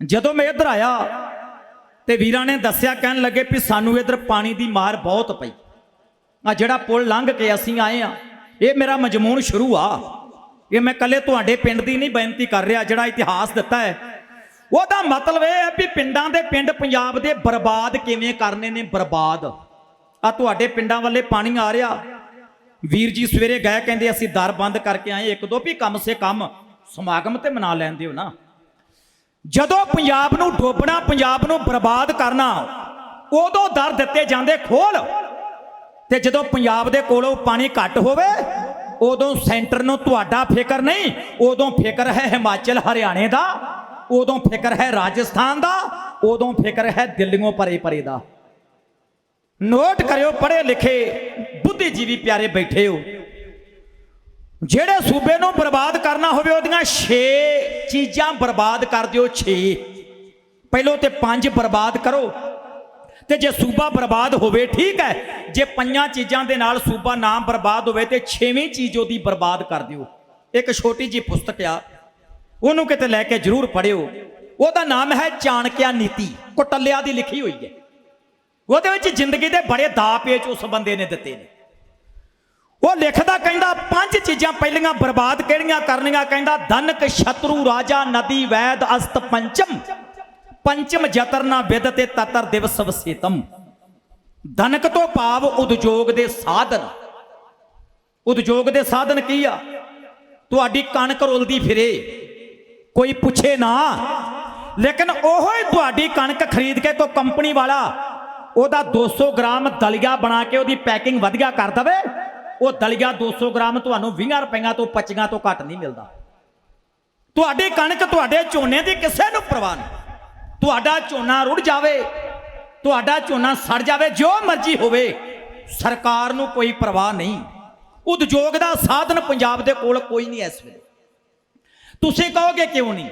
ਜਦੋਂ ਮੈਂ ਇੱਧਰ ਆਇਆ ਤੇ ਵੀਰਾਂ ਨੇ ਦੱਸਿਆ, ਕਹਿਣ ਲੱਗੇ ਵੀ ਸਾਨੂੰ ਇੱਧਰ ਪਾਣੀ ਦੀ ਮਾਰ ਬਹੁਤ ਪਈ। ਆ ਜਿਹੜਾ ਪੁਲ ਲੰਘ ਕੇ ਅਸੀਂ ਆਏ ਆ, ਇਹ ਮੇਰਾ ਮਜਮੂਨ ਸ਼ੁਰੂ ਆ। ਇਹ ਮੈਂ ਕੱਲੇ ਤੁਹਾਡੇ ਪਿੰਡ ਦੀ ਨਹੀਂ ਬੇਨਤੀ ਕਰ ਰਿਹਾ, ਜਿਹੜਾ ਇਤਿਹਾਸ ਦਿੱਤਾ ਹੈ। ਉਹਦਾ ਮਤਲਬ ਇਹ ਹੈ ਵੀ ਪਿੰਡਾਂ ਦੇ ਪਿੰਡ ਪੰਜਾਬ ਦੇ ਬਰਬਾਦ ਕਿਵੇਂ ਕਰਨੇ ਨੇ ਬਰਬਾਦ। ਆ ਤੁਹਾਡੇ ਪਿੰਡਾਂ ਵੱਲੇ ਪਾਣੀ ਆ ਰਿਹਾ। ਵੀਰ ਜੀ ਸਵੇਰੇ ਗਏ, ਕਹਿੰਦੇ ਅਸੀਂ ਦਰ ਬੰਦ ਕਰਕੇ ਆਏ, ਇੱਕ ਦੋ ਵੀ ਕੰਮ ਸੇ ਕੰਮ ਸਮਾਗਮ ਤੇ ਮਨਾ ਲੈਂਦੇ ਹੋ ਨਾ। ਜਦੋਂ ਪੰਜਾਬ ਨੂੰ ਡੋਬਣਾ, ਪੰਜਾਬ ਨੂੰ ਬਰਬਾਦ ਕਰਨਾ, ਉਦੋਂ ਦਰ ਦਿੱਤੇ ਜਾਂਦੇ ਖੋਲ। ਤੇ ਜਦੋਂ ਪੰਜਾਬ ਦੇ ਕੋਲੋਂ ਪਾਣੀ ਘੱਟ ਹੋਵੇ, ਉਦੋਂ ਸੈਂਟਰ ਨੂੰ ਤੁਹਾਡਾ ਫਿਕਰ ਨਹੀਂ, ਉਦੋਂ ਫਿਕਰ ਹੈ ਹਿਮਾਚਲ ਹਰਿਆਣੇ ਦਾ, ਉਦੋਂ ਫਿਕਰ ਹੈ ਰਾਜਸਥਾਨ ਦਾ, ਉਦੋਂ ਫਿਕਰ ਹੈ ਦਿੱਲੀੋਂ ਪਰੇ ਪਰੇ ਦਾ। ਨੋਟ ਕਰਿਓ, ਪੜ੍ਹੇ ਲਿਖੇ, ਬੁੱਧੀਜੀਵੀ ਪਿਆਰੇ ਬੈਠੇ ਹੋ। ਜਿਹੜੇ ਸੂਬੇ ਨੂੰ ਬਰਬਾਦ ਕਰਨਾ ਹੋਵੇ, ਉਹਦੀਆਂ 6 ਚੀਜ਼ਾਂ ਬਰਬਾਦ ਕਰ ਦਿਓ 6 ਪਹਿਲੋਂ ਤੇ 5 ਬਰਬਾਦ ਕਰੋ। ਤੇ ਜੇ ਸੂਬਾ ਬਰਬਾਦ ਹੋਵੇ, ਠੀਕ ਹੈ। ਜੇ ਪੰਜਾਂ ਚੀਜ਼ਾਂ ਦੇ ਨਾਲ ਸੂਬਾ ਨਾ ਬਰਬਾਦ ਹੋਵੇ, ਤੇ 6ਵੀਂ ਚੀਜ਼ ਉਹਦੀ ਬਰਬਾਦ ਕਰ ਦਿਓ। ਇੱਕ ਛੋਟੀ ਜੀ ਪੁਸਤਕ ਆ। ਉਹਨੂੰ ਕਿਤੇ ਲੈ ਕੇ ਜ਼ਰੂਰ ਪੜਿਓ ਉਹਦਾ ਨਾਮ ਹੈ ਚਾਣਕਿਆ ਨੀਤੀ। ਕੁਟੱਲਿਆ ਦੀ ਲਿਖੀ ਹੋਈ ਹੈ। ਉਹਦੇ ਵਿੱਚ ਜ਼ਿੰਦਗੀ ਦੇ ਬੜੇ ਦਾ ਪੇਚ ਉਸ ਬੰਦੇ ਨੇ ਦਿੱਤੇ ਨੇ। ਉਹ ਲਿਖਦਾ ਕਹਿੰਦਾ, ਪੰਜ ਚੀਜ਼ਾਂ ਪਹਿਲੀਆਂ ਬਰਬਾਦ ਕਿਹੜੀਆਂ ਕਰਨੀਆਂ? ਕਹਿੰਦਾ ਧਨਕ ਸ਼ਤਰੂ, ਰਾਜਾ, ਨਦੀ, ਵੈਦ, ਅਸਤ, ਪੰਚਮ। ਪੰਚਮ ਜਤਰਨਾ ਵਿਦ ਤੇ ਤਤਰ ਦਿਵਸ ਵਸੇਤਮ। ਧਨਕ ਤੋਂ ਭਾਵ ਉਦਯੋਗ ਦੇ ਸਾਧਨ। ਉਦਯੋਗ ਦੇ ਸਾਧਨ ਕੀ ਆ? ਤੁਹਾਡੀ ਕਣਕ ਰੁਲਦੀ ਫਿਰੇ, ਕੋਈ ਪੁੱਛੇ ਨਾ। ਲੇਕਿਨ ਉਹੋ ਹੀ ਤੁਹਾਡੀ ਕਣਕ ਖਰੀਦ ਕੇ ਕੋਈ ਕੰਪਨੀ ਵਾਲਾ, ਉਹਦਾ 200 ਗ੍ਰਾਮ ਦਲੀਆ ਬਣਾ ਕੇ ਉਹਦੀ ਪੈਕਿੰਗ ਵਧੀਆ ਕਰ ਦਵੇ। ਉਹ ਦਲੀਆ 200 ਗ੍ਰਾਮ ਤੁਹਾਨੂੰ 20 ਰੁਪਈਆਂ ਤੋਂ 25 ਤੋਂ ਘੱਟ ਨਹੀਂ ਮਿਲਦਾ। ਤੁਹਾਡੀ ਕਣਕ ਤੁਹਾਡੇ ਝੋਨੇ ਦੀ ਕਿਸੇ ਨੂੰ ਪਰਵਾਹ ਨਹੀਂ। ਤੁਹਾਡਾ ਝੋਨਾ ਰੁੜ ਜਾਵੇ, ਤੁਹਾਡਾ ਝੋਨਾ ਸੜ ਜਾਵੇ, ਜੋ ਮਰਜ਼ੀ ਹੋਵੇ, ਸਰਕਾਰ ਨੂੰ ਕੋਈ ਪਰਵਾਹ ਨਹੀਂ। ਉਦਯੋਗ ਦਾ ਸਾਧਨ ਪੰਜਾਬ ਦੇ ਕੋਲ ਕੋਈ ਨਹੀਂ ਇਸ ਵੇਲੇ। ਤੁਸੀਂ ਕਹੋਗੇ ਕਿਉਂ ਨਹੀਂ?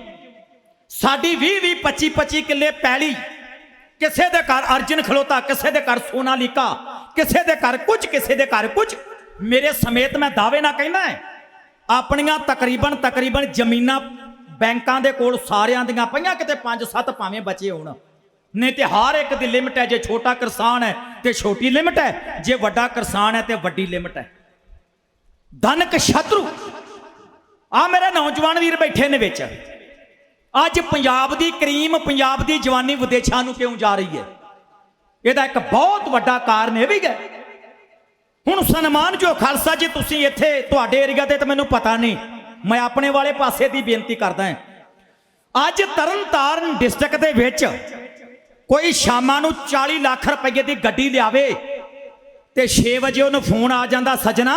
ਸਾਡੀ 20 20 25 25 ਕਿੱਲੇ ਪੈਲੀ, ਕਿਸੇ ਦੇ ਘਰ ਅਰਜਨ ਖਲੋਤਾ, ਕਿਸੇ ਦੇ ਘਰ ਸੋਨਾ ਲੀਕਾ ਕਿਸੇ ਦੇ ਘਰ ਕੁਝ, ਕਿਸੇ ਦੇ ਘਰ ਕੁਝ ਮੇਰੇ ਸਮੇਤ ਮੈਂ ਦਾਅਵੇ ਨਾਲ ਕਹਿੰਦਾ ਆਪਣੀਆਂ ਤਕਰੀਬਨ ਤਕਰੀਬਨ ਜ਼ਮੀਨਾਂ ਬੈਂਕਾਂ ਦੇ ਕੋਲ ਸਾਰਿਆਂ ਦੀਆਂ ਪਈਆਂ, ਕਿਤੇ 5-7 ਭਾਵੇਂ ਬਚੇ ਹੋਣ। ਨਹੀਂ ਤੇ ਹਰ ਇੱਕ ਦੀ ਲਿਮਟ ਹੈ, ਜੇ ਛੋਟਾ ਕਿਸਾਨ ਹੈ ਤੇ ਛੋਟੀ ਲਿਮਟ ਹੈ, ਜੇ ਵੱਡਾ ਕਿਸਾਨ ਹੈ ਤੇ ਵੱਡੀ ਲਿਮਟ ਹੈ। ਧਨਕ ਸ਼ਤਰੂ। ਆ ਮੇਰੇ ਨੌਜਵਾਨ ਵੀਰ ਬੈਠੇ ਨੇ ਵਿੱਚ। ਅੱਜ ਪੰਜਾਬ ਦੀ ਕਰੀਮ, ਪੰਜਾਬ ਦੀ ਜਵਾਨੀ ਵਿਦੇਸ਼ਾਂ ਨੂੰ ਕਿਉਂ ਜਾ ਰਹੀ ਹੈ? ਇਹਦਾ ਇੱਕ ਬਹੁਤ ਵੱਡਾ ਕਾਰਨ ਇਹ ਵੀ ਹੈ ਹੁਣ ਸਨਮਾਨ ਜੋ ਖਾਲਸਾ ਜੀ ਤੁਸੀਂ ਇੱਥੇ ਤੁਹਾਡੇ ਏਰੀਆ ਤੇ ਤਾਂ ਮੈਨੂੰ ਪਤਾ ਨਹੀਂ। ਮੈਂ ਆਪਣੇ ਵਾਲੇ ਪਾਸੇ ਦੀ ਬੇਨਤੀ ਕਰਦਾ ਹਾਂ। ਅੱਜ ਤਰਨਤਾਰਨ ਡਿਸਟ੍ਰਿਕਟ ਦੇ ਵਿੱਚ ਕੋਈ ਸ਼ਾਮਾਂ ਨੂੰ 40 ਲੱਖ ਰੁਪਏ ਦੀ ਗੱਡੀ ਲਿਆਵੇ ਤੇ 6 ਵਜੇ ਉਹਨੂੰ ਫੋਨ ਆ ਜਾਂਦਾ, ਸਜਣਾ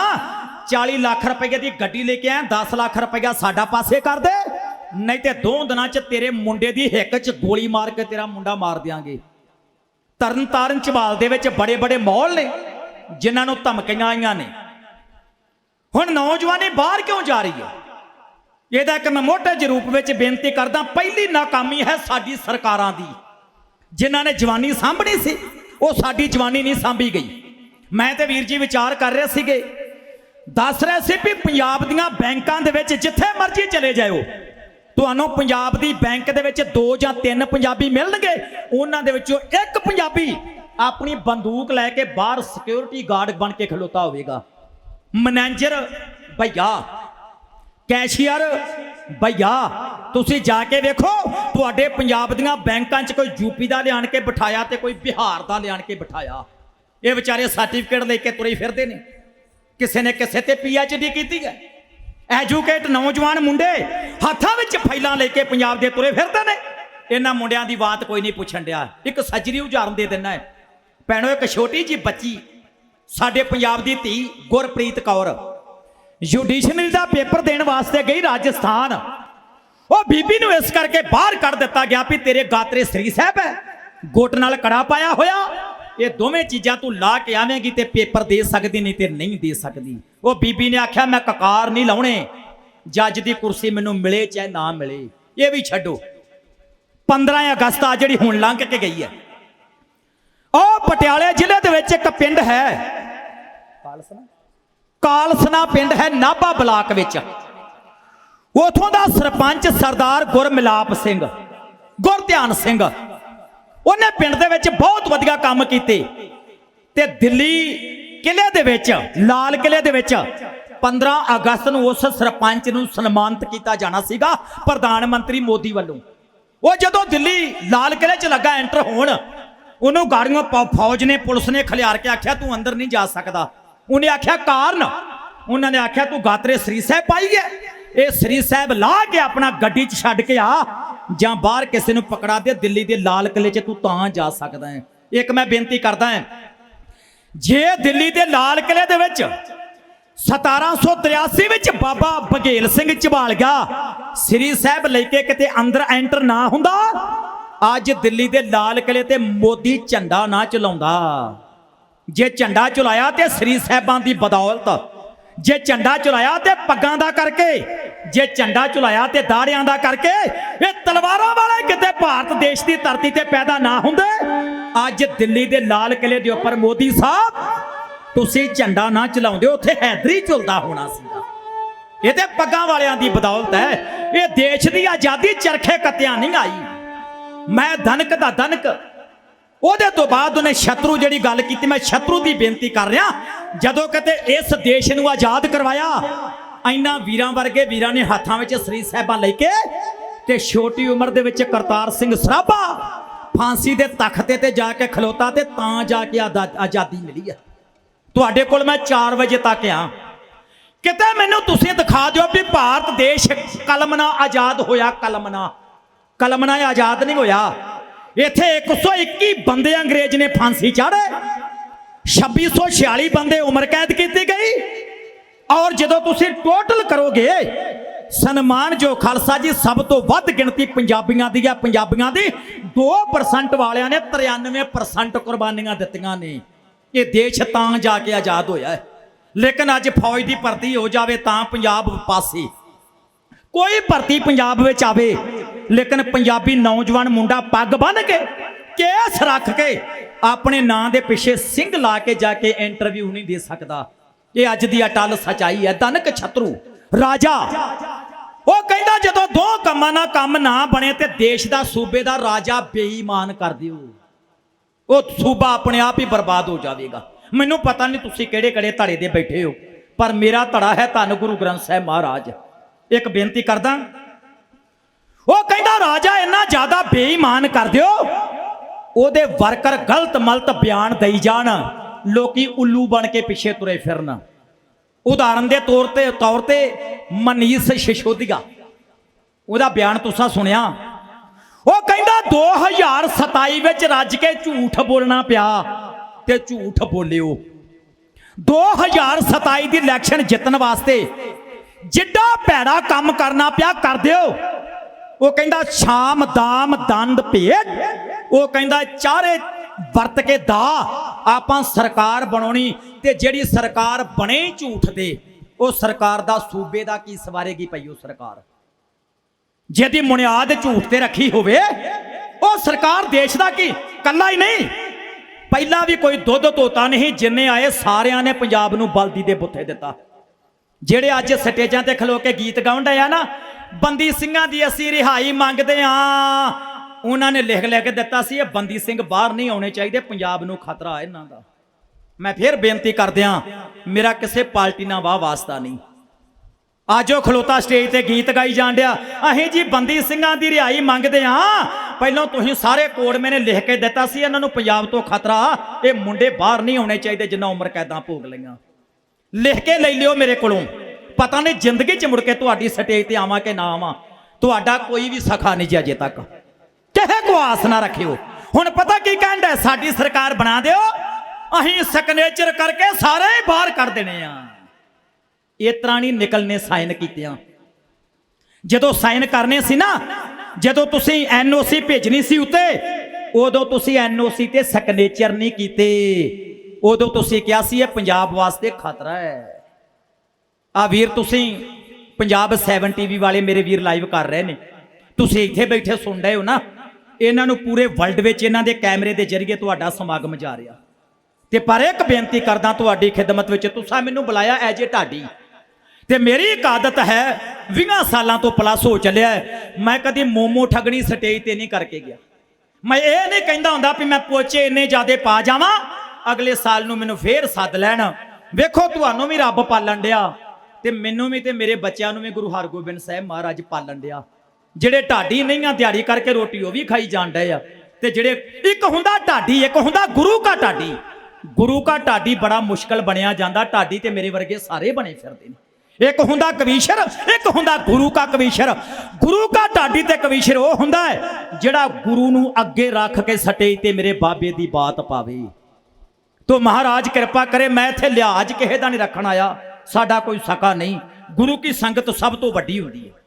40 ਲੱਖ ਰੁਪਏ ਦੀ ਗੱਡੀ ਲੈ ਕੇ ਆਇਆ 10 ਲੱਖ ਰੁਪਇਆ ਸਾਡਾ ਪਾਸੇ ਕਰ ਦੇ। ਨਹੀਂ ਤੇ ਦੋ ਦਿਨਾਂ 'ਚ ਤੇਰੇ ਮੁੰਡੇ ਦੀ ਹਿੱਕ 'ਚ ਗੋਲੀ ਮਾਰ ਕੇ ਤੇਰਾ ਮੁੰਡਾ ਮਾਰ ਦਿਆਂਗੇ। ਤਰਨਤਾਰਨ ਝਬਾਲ ਦੇ ਵਿੱਚ ਬੜੇ ਬੜੇ ਮੌਲ ਨੇ। ਜਿਨ੍ਹਾਂ ਨੂੰ ਧਮਕੀਆਂ ਆਈਆਂ ਨੇ। ਹੁਣ ਨੌਜਵਾਨੀ ਬਾਹਰ ਕਿਉਂ ਜਾ ਰਹੀ ਹੈ? ਇਹਦਾ ਇੱਕ ਮੈਂ ਮੋਟੇ ਜਿਹੇ ਰੂਪ ਵਿੱਚ ਬੇਨਤੀ ਕਰਦਾ, ਪਹਿਲੀ ਨਾਕਾਮੀ ਹੈ ਸਾਡੀ ਸਰਕਾਰਾਂ ਦੀ। ਜਿਨ੍ਹਾਂ ਨੇ ਜਵਾਨੀ ਸਾਂਭਣੀ ਸੀ, ਉਹ ਸਾਡੀ ਜਵਾਨੀ ਨਹੀਂ ਸਾਂਭੀ ਗਈ। ਮੈਂ ਤੇ ਵੀਰ ਜੀ ਵਿਚਾਰ ਕਰ ਰਹੇ ਸੀਗੇ। ਦੱਸ ਰਹੇ ਸੀ ਵੀ ਪੰਜਾਬ ਦੀਆਂ ਬੈਂਕਾਂ ਦੇ ਵਿੱਚ ਜਿੱਥੇ ਮਰਜ਼ੀ ਚਲੇ ਜਾਓ ਤੁਹਾਨੂੰ ਪੰਜਾਬ ਦੀ ਬੈਂਕ ਦੇ ਵਿੱਚ ਦੋ ਜਾਂ ਤਿੰਨ ਪੰਜਾਬੀ ਮਿਲਣਗੇ, ਉਹਨਾਂ ਦੇ ਵਿੱਚੋਂ ਇੱਕ ਪੰਜਾਬੀ ਆਪਣੀ ਬੰਦੂਕ ਲੈ ਕੇ ਬਾਹਰ ਸਿਕਿਉਰਿਟੀ ਗਾਰਡ ਬਣ ਕੇ ਖਲੋਤਾ ਹੋਵੇਗਾ। ਮੈਨੇਜਰ ਭਈਆ ਕੈਸ਼ੀਅਰ ਭਈਆ, ਤੁਸੀਂ ਜਾ ਕੇ ਵੇਖੋ, ਤੁਹਾਡੇ ਪੰਜਾਬ ਦੀਆਂ ਬੈਂਕਾਂ 'ਚ ਕੋਈ ਯੂਪੀ ਦਾ ਲਿਆਣ ਕੇ ਬਿਠਾਇਆ ਤੇ ਕੋਈ ਬਿਹਾਰ ਦਾ ਲਿਆਣ ਕੇ ਬਿਠਾਇਆ। ਇਹ ਵਿਚਾਰੇ ਸਰਟੀਫਿਕੇਟ ਲੈ ਕੇ ਤੁਰੇ ਫਿਰਦੇ ਨੇ। ਕਿਸੇ ਨੇ ਕਿਸੇ ਤੇ ਪੀਐਚਡੀ ਕੀਤੀ ਹੈ। ਐਜੂਕੇਟ ਨੌਜਵਾਨ ਮੁੰਡੇ ਹੱਥਾਂ ਵਿੱਚ ਫਾਈਲਾਂ ਲੈ ਕੇ ਪੰਜਾਬ ਦੇ ਤੁਰੇ ਫਿਰਦੇ ਨੇ। ਇਹਨਾਂ ਮੁੰਡਿਆਂ ਦੀ ਬਾਤ ਕੋਈ ਨਹੀਂ ਪੁੱਛਣ ਡਿਆ। ਇੱਕ ਸੱਜਰੀ ਉਦਾਹਰਨ ਦੇ ਦਿੰਨਾ ਹੈ। ਭੈਣੋ, ਇੱਕ ਛੋਟੀ ਜੀ ਬੱਚੀ, ਸਾਡੇ ਪੰਜਾਬ ਦੀ ਧੀ ਗੁਰਪ੍ਰੀਤ ਕੌਰ ਜੁਡੀਸ਼ਨਰੀ ਦਾ ਪੇਪਰ ਦੇਣ ਵਾਸਤੇ ਗਈ ਰਾਜਸਥਾਨ। ਉਹ ਬੀਬੀ ਨੂੰ ਇਸ ਕਰਕੇ ਬਾਹਰ ਕੱਢ ਦਿੱਤਾ ਗਿਆ ਵੀ ਤੇਰੇ ਗਾਤਰੇ ਸ੍ਰੀ ਸਾਹਿਬ ਹੈ। ਗੁੱਟ ਨਾਲ ਕੜਾ ਪਾਇਆ ਹੋਇਆ, ਇਹ ਦੋਵੇਂ ਚੀਜ਼ਾਂ ਤੂੰ ਲਾ ਕੇ ਆਵੇਂਗੀ ਤੇ ਪੇਪਰ ਦੇ ਸਕਦੀ ਨਹੀਂ ਤੇ ਨਹੀਂ ਦੇ ਸਕਦੀ। ਉਹ ਬੀਬੀ ਨੇ ਆਖਿਆ, ਮੈਂ ਕਕਾਰ ਨਹੀਂ ਲਾਉਣੇ। ਜੱਜ ਦੀ ਕੁਰਸੀ ਮੈਨੂੰ ਮਿਲੇ ਚਾਹੇ ਨਾ ਮਿਲੇ, ਇਹ ਵੀ ਛੱਡੋ। 15 ਅਗਸਤ ਆ ਜਿਹੜੀ ਹੁਣ ਲੰਘ ਕੇ ਗਈ ਹੈ। ਉਹ ਪਟਿਆਲੇ ਜ਼ਿਲ੍ਹੇ ਦੇ ਵਿੱਚ ਇੱਕ ਪਿੰਡ ਹੈ। ਕਾਲਸਨਾ? ਕਾਲਸਨਾ ਪਿੰਡ ਹੈ ਨਾਭਾ ਬਲਾਕ ਵਿੱਚ। ਉਥੋਂ ਦਾ ਸਰਪੰਚ ਸਰਦਾਰ ਗੁਰਮਿਲਾਪ ਸਿੰਘ ਗੁਰਧਿਆਨ ਸਿੰਘ। ਉਹਨੇ ਪਿੰਡ ਦੇ ਵਿੱਚ ਬਹੁਤ ਵਧੀਆ ਕੰਮ ਕੀਤੇ। ਤੇ ਦਿੱਲੀ ਕਿਲੇ ਦੇ ਵਿੱਚ ਲਾਲ ਕਿਲੇ ਦੇ ਵਿੱਚ 15 ਅਗਸਤ ਨੂੰ ਉਸ ਸਰਪੰਚ ਨੂੰ ਸਨਮਾਨਿਤ ਕੀਤਾ ਜਾਣਾ ਸੀਗਾ ਪ੍ਰਧਾਨ ਮੰਤਰੀ ਮੋਦੀ ਵੱਲੋਂ। ਉਹ ਜਦੋਂ ਦਿੱਲੀ ਲਾਲ ਕਿਲੇ 'ਚ ਲੱਗਾ ਐਂਟਰ ਹੋਣ ਉਹਨੂੰ ਗਾੜੀਆਂ ਫੌਜ ਨੇ, ਪੁਲਿਸ ਨੇ ਖਲਿਆਰ ਕੇ ਆਖਿਆ, ਤੂੰ ਅੰਦਰ ਨਹੀਂ ਜਾ ਸਕਦਾ। ਉਹਨੇ ਆਖਿਆ, ਕਾਰਨ? ਉਹਨਾਂ ਨੇ ਆਖਿਆ, ਤੂੰ ਗਾਤਰੇ ਸ੍ਰੀ ਸਾਹਿਬ ਪਾਈ ਹੈ। ਇਹ ਸ੍ਰੀ ਸਾਹਿਬ ਲਾ ਕੇ ਆਪਣਾ ਗੱਡੀ 'ਚ ਛੱਡ ਕੇ ਆ। ਜਾਂ ਬਾਹਰ ਕਿਸੇ ਨੂੰ ਪਕੜਾ ਦੇ, ਦਿੱਲੀ ਦੇ ਲਾਲ ਕਿਲੇ 'ਚ ਤੂੰ ਤਾਂ ਜਾ ਸਕਦਾ ਹੈ। ਇੱਕ ਮੈਂ ਬੇਨਤੀ ਕਰਦਾ ਹਾਂ, ਜੇ ਦਿੱਲੀ ਦੇ ਲਾਲ ਕਿਲੇ ਦੇ ਵਿੱਚ 1783 ਵਿੱਚ ਬਾਬਾ ਬਘੇਲ ਸਿੰਘ ਝਬਾਲ ਗਿਆ, ਸ੍ਰੀ ਸਾਹਿਬ ਲੈ ਕੇ ਕਿਤੇ ਅੰਦਰ ਐਂਟਰ ਨਾ ਹੁੰਦਾ ਅੱਜ ਦਿੱਲੀ ਦੇ ਲਾਲ ਕਿਲੇ ਤੇ ਮੋਦੀ ਝੰਡਾ ਨਾ ਚਲਾਉਂਦਾ। ਜੇ ਝੰਡਾ ਚਲਾਇਆ ਤੇ ਸ੍ਰੀ ਸਾਹਿਬਾਂ ਦੀ ਬਦੌਲਤ। ਜੇ ਝੰਡਾ ਚਲਾਇਆ ਤੇ ਪੱਗਾਂ ਦਾ ਕਰਕੇ। ਜੇ ਝੰਡਾ ਚਲਾਇਆ ਤੇ ਦਾੜਿਆਂ ਦਾ ਕਰਕੇ, ਇਹ ਤਲਵਾਰਾਂ ਵਾਲੇ ਕਿਤੇ ਭਾਰਤ ਦੇਸ਼ ਦੀ ਧਰਤੀ ਤੇ ਪੈਦਾ ਨਾ ਹੁੰਦੇ। ਅੱਜ ਦਿੱਲੀ ਦੇ ਲਾਲ ਕਿਲੇ ਦੇ ਉੱਪਰ ਮੋਦੀ ਸਾਹਿਬ, ਤੁਸੀਂ ਝੰਡਾ ਨਾ ਚਲਾਉਂਦੇ, ਉੱਥੇ ਹੈਦਰੀ ਝੁਲਦਾ ਹੋਣਾ ਸੀ ਇਹ ਤੇ ਪੱਗਾਂ ਵਾਲਿਆਂ ਦੀ ਬਦੌਲਤ ਹੈ। ਇਹ ਦੇਸ਼ ਦੀ ਆਜ਼ਾਦੀ ਚਰਖੇ ਕੱਤਿਆਂ ਨਹੀਂ ਆਈ। ਮੈਂ ਧਨਕ ਦਾ ਧਨਕ। ਉਹਦੇ ਤੋਂ ਬਾਅਦ ਉਹਨੇ ਸ਼ਤਰੂ ਜਿਹੜੀ ਗੱਲ ਕੀਤੀ, ਮੈਂ ਸ਼ਤਰੂ ਦੀ ਬੇਨਤੀ ਕਰ ਰਿਹਾ, ਜਦੋਂ ਕਿਤੇ ਇਸ ਦੇਸ਼ ਨੂੰ ਆਜ਼ਾਦ ਕਰਵਾਇਆ, ਇੰਨਾ ਵੀਰਾਂ ਵਰਗੇ ਵੀਰਾਂ ਨੇ ਹੱਥਾਂ ਵਿੱਚ ਸ੍ਰੀ ਸਾਹਿਬਾਂ ਲੈ ਕੇ ਤੇ ਛੋਟੀ ਉਮਰ ਦੇ ਵਿੱਚ ਕਰਤਾਰ ਸਿੰਘ ਸਰਾਭਾ ਫਾਂਸੀ ਦੇ ਤਖਤੇ ਤੇ ਜਾ ਕੇ ਖਲੋਤਾ ਤੇ ਤਾਂ ਜਾ ਕੇ ਆਜ਼ਾ- ਆਜ਼ਾਦੀ ਮਿਲੀ ਹੈ ਤੁਹਾਡੇ ਕੋਲ ਮੈਂ 4 ਵਜੇ ਤੱਕ ਆ। ਕਿਤੇ ਮੈਨੂੰ ਤੁਸੀਂ ਦਿਖਾ ਦਿਓ ਵੀ ਭਾਰਤ ਦੇਸ਼ ਕਲਮ ਨਾਲ ਆਜ਼ਾਦ ਹੋਇਆ ਕਲਮਨਾ ਕਲਮਨਾ ਆਜ਼ਾਦ ਨਹੀਂ ਹੋਇਆ। ਇੱਥੇ 121 ਬੰਦੇ ਅੰਗਰੇਜ਼ ਨੇ ਫਾਂਸੀ ਚਾੜੇ। 2646 ਬੰਦੇ ਉਮਰ ਕੈਦ ਕੀਤੀ ਗਈ। ਔਰ ਜਦੋਂ ਤੁਸੀਂ ਟੋਟਲ ਕਰੋਗੇ, ਸਨਮਾਨ ਜੋ ਖਾਲਸਾ ਜੀ ਸਭ ਤੋਂ ਵੱਧ ਗਿਣਤੀ ਪੰਜਾਬੀਆਂ ਦੀ ਹੈ ਪੰਜਾਬੀਆਂ ਦੀ 2% ਵਾਲਿਆਂ ਨੇ 93% ਕੁਰਬਾਨੀਆਂ ਦਿੱਤੀਆਂ ਨੇ। ਇਹ ਦੇਸ਼ ਤਾਂ ਜਾ ਕੇ ਆਜ਼ਾਦ ਹੋਇਆ ਹੈ। ਲੇਕਿਨ ਅੱਜ ਫੌਜ ਦੀ ਭਰਤੀ ਹੋ ਜਾਵੇ ਤਾਂ ਪੰਜਾਬ ਪਾਸੇ ਕੋਈ ਭਰਤੀ ਪੰਜਾਬ ਵਿੱਚ ਆਵੇ। ਲੇਕਿਨ ਪੰਜਾਬੀ ਨੌਜਵਾਨ ਮੁੰਡਾ ਪੱਗ ਬੰਨ ਕੇ ਕੇਸ ਰੱਖ ਕੇ ਆਪਣੇ ਨਾਂ ਦੇ ਪਿੱਛੇ ਸਿੰਘ ਲਾ ਕੇ ਜਾ ਕੇ ਇੰਟਰਵਿਊ ਨਹੀਂ ਦੇ ਸਕਦਾ। ਇਹ ਅੱਜ ਦੀ ਅਟਲ ਸਚਾਈ ਹੈ ਦਨਕ ਛਤਰੂ। ਰਾਜਾ, ਉਹ ਕਹਿੰਦਾ ਜਦੋਂ ਦੋ ਕੰਮਾਂ ਨਾਲ ਕੰਮ ਨਾ ਬਣੇ ਤੇ ਦੇਸ਼ ਦਾ ਸੂਬੇ ਦਾ ਰਾਜਾ ਬੇਈਮਾਨ ਕਰ ਦਿਓ। ਉਹ ਸੂਬਾ ਆਪਣੇ ਆਪ ਹੀ ਬਰਬਾਦ ਹੋ ਜਾਵੇਗਾ। ਮੈਨੂੰ ਪਤਾ ਨਹੀਂ ਤੁਸੀਂ ਕਿਹੜੇ ਕਿਹੜੇ ਧੜੇ ਦੇ ਬੈਠੇ ਹੋ, ਪਰ ਮੇਰਾ ਧੜਾ ਹੈ ਧੰਨ ਗੁਰੂ ਗ੍ਰੰਥ ਸਾਹਿਬ ਮਹਾਰਾਜ। ਇੱਕ ਬੇਨਤੀ ਕਰਦਾ ਉਹ ਕਹਿੰਦਾ, ਰਾਜਾ, ਇੰਨਾ ਜ਼ਿਆਦਾ ਬੇਈਮਾਨ ਕਰ ਦਿਓ। ਉਹਦੇ ਵਰਕਰ ਗਲਤ ਮਲਤ ਬਿਆਨ ਦੇਈ ਜਾਣ। ਲੋਕੀ ਉੱਲੂ ਬਣ ਕੇ ਪਿੱਛੇ ਤੁਰੇ ਫਿਰਨ। ਉਦਾਹਰਨ ਦੇ ਤੌਰ ਤੇ ਤੌਰ ਤੇ ਮਨੀਸ਼ ਸਿਸੋਦੀਆ। ਉਹਦਾ ਬਿਆਨ ਤੁਸੀਂ ਸੁਣਿਆ? ਉਹ ਕਹਿੰਦਾ 2027 ਵਿੱਚ ਰੱਜ ਕੇ ਝੂਠ ਬੋਲਣਾ ਪਿਆ ਤੇ ਝੂਠ ਬੋਲਿਓ। 2027 ਦੀ ਇਲੈਕਸ਼ਨ ਜਿੱਤਣ ਵਾਸਤੇ ਜਿੱਡਾ ਭੈੜਾ ਕੰਮ ਕਰਨਾ ਪਿਆ, ਕਰ ਦਿਓ। ਉਹ ਕਹਿੰਦਾ, ਸ਼ਾਮ ਦਾਮ ਦੰਦ ਭੇਟ। ਉਹ ਕਹਿੰਦਾ, ਚਾਰੇ ਵਰਤ ਕੇ ਦਾ, ਆਪਾਂ ਸਰਕਾਰ ਬਣਾਉਣੀ ਤੇ ਜਿਹੜੀ ਸਰਕਾਰ ਬਣੇ ਝੂਠ ਤੇ, ਉਹ ਸਰਕਾਰ ਦਾ ਸੂਬੇ ਦਾ ਕੀ ਸਵਾਰੇਗੀ ਪਈ ਉਹ ਸਰਕਾਰ? ਜਿਹਦੀ ਬੁਨਿਆਦ ਝੂਠ ਤੇ ਰੱਖੀ ਹੋਵੇ, ਉਹ ਸਰਕਾਰ ਦੇਸ਼ ਦਾ ਕੀ? ਕੱਲਾ ਹੀ ਨਹੀਂ। ਪਹਿਲਾਂ ਵੀ ਕੋਈ ਦੁੱਧ ਤੋਤਾ ਨਹੀਂ, ਜਿੰਨੇ ਆਏ ਸਾਰਿਆਂ ਨੇ ਪੰਜਾਬ ਨੂੰ ਬਲਦੀ ਦੇ ਬੁੱਥੇ ਦਿੱਤਾ। ਜਿਹੜੇ ਅੱਜ ਸਟੇਜਾਂ ਤੇ ਖਲੋ ਕੇ ਗੀਤ ਗਾਉਂਦੇ ਆ ਨਾ ਬੰਦੀ ਸਿੰਘਾਂ ਦੀ ਅਸੀਂ ਰਿਹਾਈ ਮੰਗਦੇ ਹਾਂ। ਉਹਨਾਂ ਨੇ ਲਿਖ ਲੈ ਕੇ ਦਿੱਤਾ ਸੀ, ਇਹ ਬੰਦੀ ਸਿੰਘ ਬਾਹਰ ਨਹੀਂ ਆਉਣੇ ਚਾਹੀਦੇ, ਪੰਜਾਬ ਨੂੰ ਖਤਰਾ ਇਹਨਾਂ ਦਾ। ਮੈਂ ਫਿਰ ਬੇਨਤੀ ਕਰਦਿਆਂ ਮੇਰਾ ਕਿਸੇ ਪਾਰਟੀ ਨਾਲ ਵਾਹ ਵਾਸਤਾ ਨਹੀਂ। ਅੱਜ ਉਹ ਖਲੋਤਾ ਸਟੇਜ ਤੇ ਗੀਤ ਗਾਈ ਜਾਣ ਡਿਆ। ਅਸੀਂ ਜੀ ਬੰਦੀ ਸਿੰਘਾਂ ਦੀ ਰਿਹਾਈ ਮੰਗਦੇ ਆ ਪਹਿਲਾਂ ਤੁਸੀਂ ਸਾਰੇ ਕੋਡ ਮੈਨੇ ਲਿਖ ਕੇ ਦਿੱਤਾ ਸੀ, ਇਹਨਾਂ ਨੂੰ ਪੰਜਾਬ ਤੋਂ ਖਤਰਾ। ਇਹ ਮੁੰਡੇ ਬਾਹਰ ਨਹੀਂ ਆਉਣੇ ਚਾਹੀਦੇ ਜਿੰਨਾ ਉਮਰ ਕੈਦਾਂ ਭੋਗ ਲਈਆਂ। ਲਿਖ ਕੇ ਲੈ ਲਿਓ ਮੇਰੇ ਕੋਲੋਂ। ਪਤਾ ਨਹੀਂ ਜ਼ਿੰਦਗੀ 'ਚ ਮੁੜ ਕੇ ਤੁਹਾਡੀ ਸਟੇਜ ਤੇ ਆਵਾਂ ਕਿ ਨਾ ਆਵਾਂ। ਤੁਹਾਡਾ ਕੋਈ ਵੀ ਸਖਾ ਨਹੀਂ ਜੀ ਅਜੇ ਤੱਕ। ਕਿਸੇ ਕੋ ਆਸ ਨਾ ਰੱਖਿਓ। ਹੁਣ ਪਤਾ ਕੀ ਕਹਿੰਦਾ ਸਾਡੀ ਸਰਕਾਰ ਬਣਾ ਦਿਓ। ਅਸੀਂ ਸਿਗਨੇਚਰ ਕਰਕੇ ਸਾਰੇ ਬਾਹਰ ਕਰ ਦੇਣੇ ਆ। ਇਹ ਤਰ੍ਹਾਂ ਨਹੀਂ ਨਿਕਲਨੇ, ਸਾਈਨ ਕੀਤਿਆਂ। ਜਦੋਂ ਸਾਈਨ ਕਰਨੇ ਸੀ ਨਾ, ਜਦੋਂ ਤੁਸੀਂ ਐਨਓਸੀ ਭੇਜਣੀ ਸੀ ਉੱਤੇ, ਉਦੋਂ ਤੁਸੀਂ ਐਨਓਸੀ ਤੇ ਸਿਗਨੇਚਰ ਨਹੀਂ ਕੀਤੇ। ਉਦੋਂ ਤੁਸੀਂ ਕਿਹਾ ਸੀ ਇਹ ਪੰਜਾਬ ਵਾਸਤੇ ਖਤਰਾ ਹੈ। ਆ ਵੀਰ, ਤੁਸੀਂ ਪੰਜਾਬ 7 ਟੀਵੀ ਵਾਲੇ ਮੇਰੇ ਵੀਰ ਲਾਈਵ ਕਰ ਰਹੇ ਨੇ। ਤੁਸੀਂ ਇੱਥੇ ਬੈਠੇ ਸੁਣ ਰਹੇ ਹੋ ਨਾ। ਇਹਨਾਂ ਨੂੰ ਪੂਰੇ ਵਰਲਡ ਵਿੱਚ ਇਹਨਾਂ ਦੇ ਕੈਮਰੇ ਦੇ ਜ਼ਰੀਏ ਤੁਹਾਡਾ ਸਮਾਗਮ ਜਾ ਰਿਹਾ। ਤੇ ਪਰ ਇੱਕ ਬੇਨਤੀ ਕਰਦਾ ਤੁਹਾਡੀ ਖਿਦਮਤ ਵਿੱਚ, ਤੁਸੀਂ ਮੈਨੂੰ ਬੁਲਾਇਆ ਐਜ ਏ ਢਾਡੀ। ਤੇ ਮੇਰੀ ਇੱਕ ਆਦਤ ਹੈ 20 ਸਾਲਾਂ ਤੋਂ ਪਲੱਸ ਹੋ ਚੱਲਿਆ ਮੈਂ ਕਦੀ ਮੋਮੋ ਠਗਣੀ ਸਟੇਜ ਤੇ ਨਹੀਂ ਕਰਕੇ ਗਿਆ। ਮੈਂ ਇਹ ਨਹੀਂ ਕਹਿੰਦਾ ਹੁੰਦਾ ਵੀ ਮੈਂ ਪੋਚੇ ਇੰਨੇ ਜ਼ਿਆਦੇ ਪਾ ਜਾਵਾਂ, ਅਗਲੇ ਸਾਲ ਨੂੰ ਮੈਨੂੰ ਫੇਰ ਸੱਦ ਲੈਣ। ਵੇਖੋ, ਤੁਹਾਨੂੰ ਵੀ ਰੱਬ ਪਾਲਣ ਡਿਆ। ਤੇ ਮੈਨੂੰ ਵੀ ਤੇ ਮੇਰੇ ਬੱਚਿਆਂ ਨੂੰ ਵੀ ਗੁਰੂ ਹਰਗੋਬਿੰਦ ਸਾਹਿਬ ਮਹਾਰਾਜ ਪਾਲਣ ਡਿਆ ਜਿਹੜੇ ਢਾਡੀ ਨਹੀਂ ਆ ਦਿਹਾੜੀ ਕਰਕੇ ਰੋਟੀ ਉਹ ਵੀ ਖਾਈ ਜਾਣ ਡਏ ਆ। ਤੇ ਜਿਹੜੇ ਇੱਕ ਹੁੰਦਾ ਢਾਡੀ, ਇੱਕ ਹੁੰਦਾ ਗੁਰੂ ਕਾ ਢਾਡੀ। ਗੁਰੂ ਕਾ ਢਾਡੀ ਬੜਾ ਮੁਸ਼ਕਲ ਬਣਿਆ ਜਾਂਦਾ, ਢਾਡੀ ਤੇ ਮੇਰੇ ਵਰਗੇ ਸਾਰੇ ਬਣੇ ਫਿਰਦੇ ਨੇ। ਇੱਕ ਹੁੰਦਾ ਕਵੀਸ਼ਰ, ਇੱਕ ਹੁੰਦਾ ਗੁਰੂ ਕਾ ਕਵੀਸ਼ਰ। ਗੁਰੂ ਕਾ ਢਾਡੀ ਤੇ ਕਵੀਸ਼ਰ ਉਹ ਹੁੰਦਾ ਹੈ, ਜਿਹੜਾ ਗੁਰੂ ਨੂੰ ਅੱਗੇ ਰੱਖ ਕੇ ਸਟੇਜ ਤੇ ਮੇਰੇ ਬਾਬੇ ਦੀ ਬਾਤ ਪਾਵੇ। ਤੋ ਮਹਾਰਾਜ ਕਿਰਪਾ ਕਰੇ, ਮੈਂ ਇੱਥੇ ਲਿਹਾਜ਼ ਕਿਸੇ ਦਾ ਨਹੀਂ ਰੱਖਣ ਆਇਆ। ਸਾਡਾ ਕੋਈ ਸਕਾ ਨਹੀਂ। ਗੁਰੂ ਕੀ ਸੰਗਤ ਸਭ ਤੋਂ ਵੱਡੀ ਹੁੰਦੀ ਹੈ।